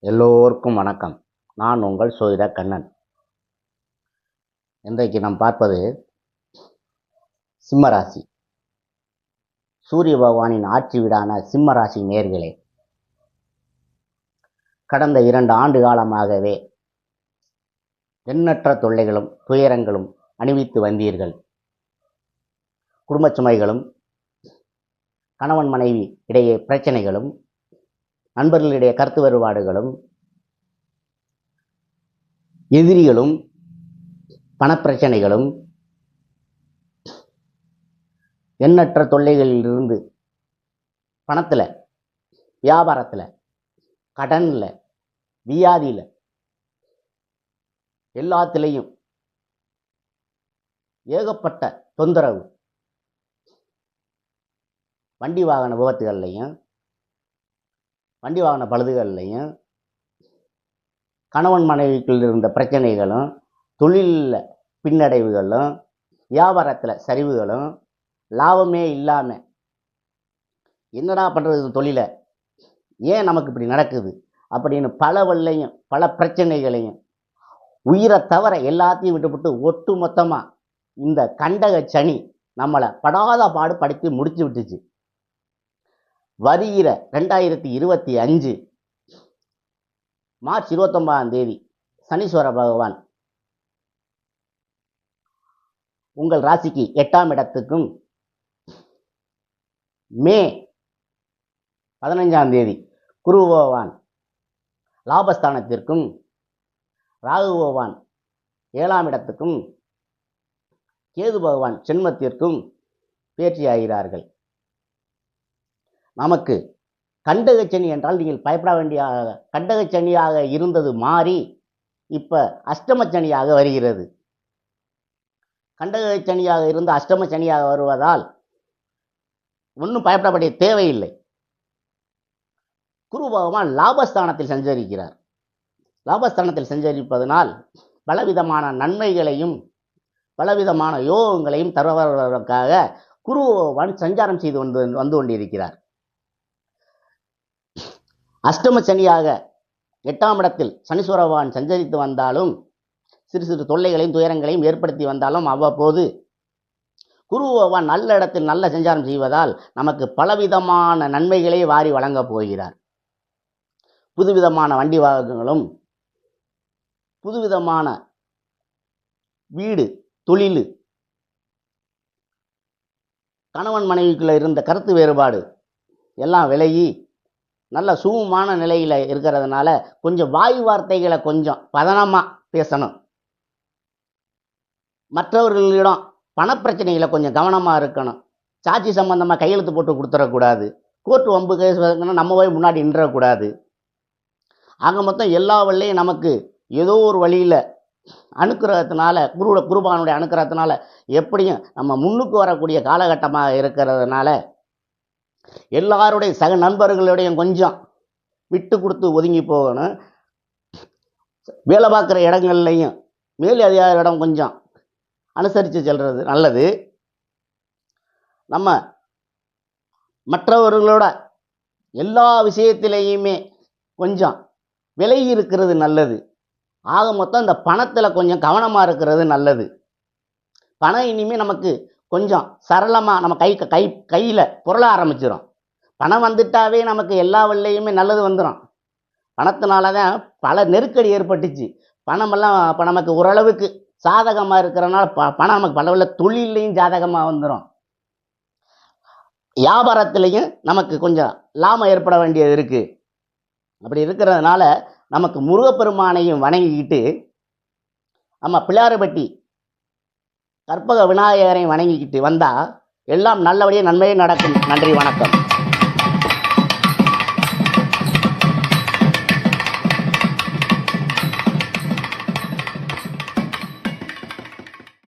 எல்லோருக்கும் வணக்கம். நான் உங்கள் சோதிட கண்ணன். இன்றைக்கு நாம் பார்ப்பது சிம்மராசி சூரிய பகவானின் ஆட்சி வீடான சிம்மராசி நேர்களே. கடந்த இரண்டு ஆண்டு காலமாகவே எண்ணற்ற தொல்லைகளும் துயரங்களும் அணிவித்து வந்தீர்கள். குடும்ப சுமைகளும் கணவன் மனைவி இடையே பிரச்சனைகளும் நண்பர்களுடைய கருத்து வேறுபாடுகளும் எதிரிகளும் பணப்பிரச்சனைகளும் எண்ணற்ற தொல்லைகளிலிருந்து பணத்தில் வியாபாரத்தில் கடனில் வியாதியில் எல்லாத்துலேயும் ஏகப்பட்ட தொந்தரவு. வண்டி வாகன விபத்துகள்லையும் வண்டி வாகன பழுதுகள்லையும் கணவன் மனைவிக்குள் இருந்த பிரச்சனைகளும் தொழிலில் பின்னடைவுகளும் வியாபாரத்தில் சரிவுகளும் லாபமே இல்லாமல் என்னடா பண்ணுறது தொழிலை? ஏன் நமக்கு இப்படி நடக்குது? அப்படின்னு பல வல்லையும் பல பிரச்சனைகளையும் உயிரை தவிர எல்லாத்தையும் விட்டுவிட்டு ஒட்டு மொத்தமாக இந்த கண்டக சனி நம்மளை படாத பாடு படுத்தி முடிச்சு விட்டுச்சு. வருகிற ரெண்டாயிரத்தி இருபத்தி அஞ்சு மார்ச் இருபத்தொன்பதாம் தேதி சனீஸ்வர பகவான் உங்கள் ராசிக்கு எட்டாம் இடத்துக்கும் மே பதினஞ்சாம் தேதி குரு பகவான் லாபஸ்தானத்திற்கும் ராகு பகவான் ஏழாம் இடத்துக்கும் கேது பகவான் சென்மத்திற்கும் பேச்சியாகிறார்கள் நமக்கு கண்டகச்சனி என்றால் நீங்கள் பயப்பட வேண்டிய கண்டகச்சனியாக இருந்தது மாறி இப்போ அஷ்டமச்சனியாக வருகிறது. கண்டகச்சனியாக இருந்து அஷ்டமச்சனியாக வருவதால் ஒன்றும் பயப்பட வேண்டிய தேவையில்லை. குரு பகவான் லாபஸ்தானத்தில் சஞ்சரிக்கிறார். லாபஸ்தானத்தில் சஞ்சரிப்பதனால் பலவிதமான நன்மைகளையும் பலவிதமான யோகங்களையும் தருவதற்காக குரு பகவான் சஞ்சாரம் செய்து வந்து வந்து கொண்டிருக்கிறார். அஷ்டம சனியாக எட்டாம் இடத்தில் சனீஸ்வர பகவான் சஞ்சரித்து வந்தாலும் சிறு சிறு தொல்லைகளையும் துயரங்களையும் ஏற்படுத்தி வந்தாலும் அவ்வப்போது குரு பகவான் நல்ல இடத்தில் நல்ல சஞ்சாரம் செய்வதால் நமக்கு பலவிதமான நன்மைகளை வாரி வழங்கப் போகிறார். புதுவிதமான வண்டி வாகனங்களும் புதுவிதமான வீடு தொழில் கணவன் மனைவிக்குள்ள இருந்த கருத்து வேறுபாடு எல்லாம் விலகி நல்ல சுகமான நிலையில் இருக்கிறதுனால கொஞ்சம் வாய் வார்த்தைகளை கொஞ்சம் பதனமாக பேசணும். மற்றவர்களிடம் பணப்பிரச்சனைகளை கொஞ்சம் கவனமாக இருக்கணும். சாட்சி சம்பந்தமாக கையெழுத்து போட்டு கொடுத்துடக்கூடாது. கோர்ட்டு வம்பு கேஸ் நம்ம போய் முன்னாடி நின்றக்கூடாது. ஆக மொத்தம் எல்லா வழியும் நமக்கு ஏதோ ஒரு வழியில் அனுக்கிரகத்தினால குருவோட குருபானுடைய அனுக்கிரகத்தினால எப்படியும் நம்ம முன்னுக்கு வரக்கூடிய காலகட்டமாக இருக்கிறதுனால எல்லாருடைய சக நண்பர்களுடையும் கொஞ்சம் விட்டு கொடுத்து ஒதுங்கி போகணும். வேலை பார்க்குற இடங்கள்லையும் மேல் இடம் கொஞ்சம் அனுசரித்து செல்வது நல்லது. நம்ம மற்றவர்களோட எல்லா விஷயத்திலையுமே கொஞ்சம் விலகி இருக்கிறது நல்லது. ஆக மொத்தம் இந்த பணத்தில் கொஞ்சம் கவனமாக இருக்கிறது நல்லது. பணம் இனிமேல் நமக்கு கொஞ்சம் சரளமாக நம்ம கை கை கையில் புரள ஆரம்பிச்சிடும் பணம் வந்துட்டாவே நமக்கு எல்லா வழியுமே நல்லது வந்துடும் பணத்தினால தான் பல நெருக்கடி ஏற்பட்டுச்சு. பணமெல்லாம் இப்போ நமக்கு ஓரளவுக்கு சாதகமாக இருக்கிறனால ப பணம் நமக்கு பல வழில தொழிலையும் ஜாதகமாக வந்துடும் வியாபாரத்துலேயும் நமக்கு கொஞ்சம் லாபம் ஏற்பட வேண்டியது இருக்குது அப்படி இருக்கிறதுனால நமக்கு முருகப்பெருமானையும் வணங்கிக்கிட்டு நம்ம பிள்ளாரப்பட்டி கற்பக விநாயகரை வணங்கிக்கிட்டு வந்தால் எல்லாம் நல்லபடியாக நன்மையே நடக்கும். நன்றி வணக்கம்.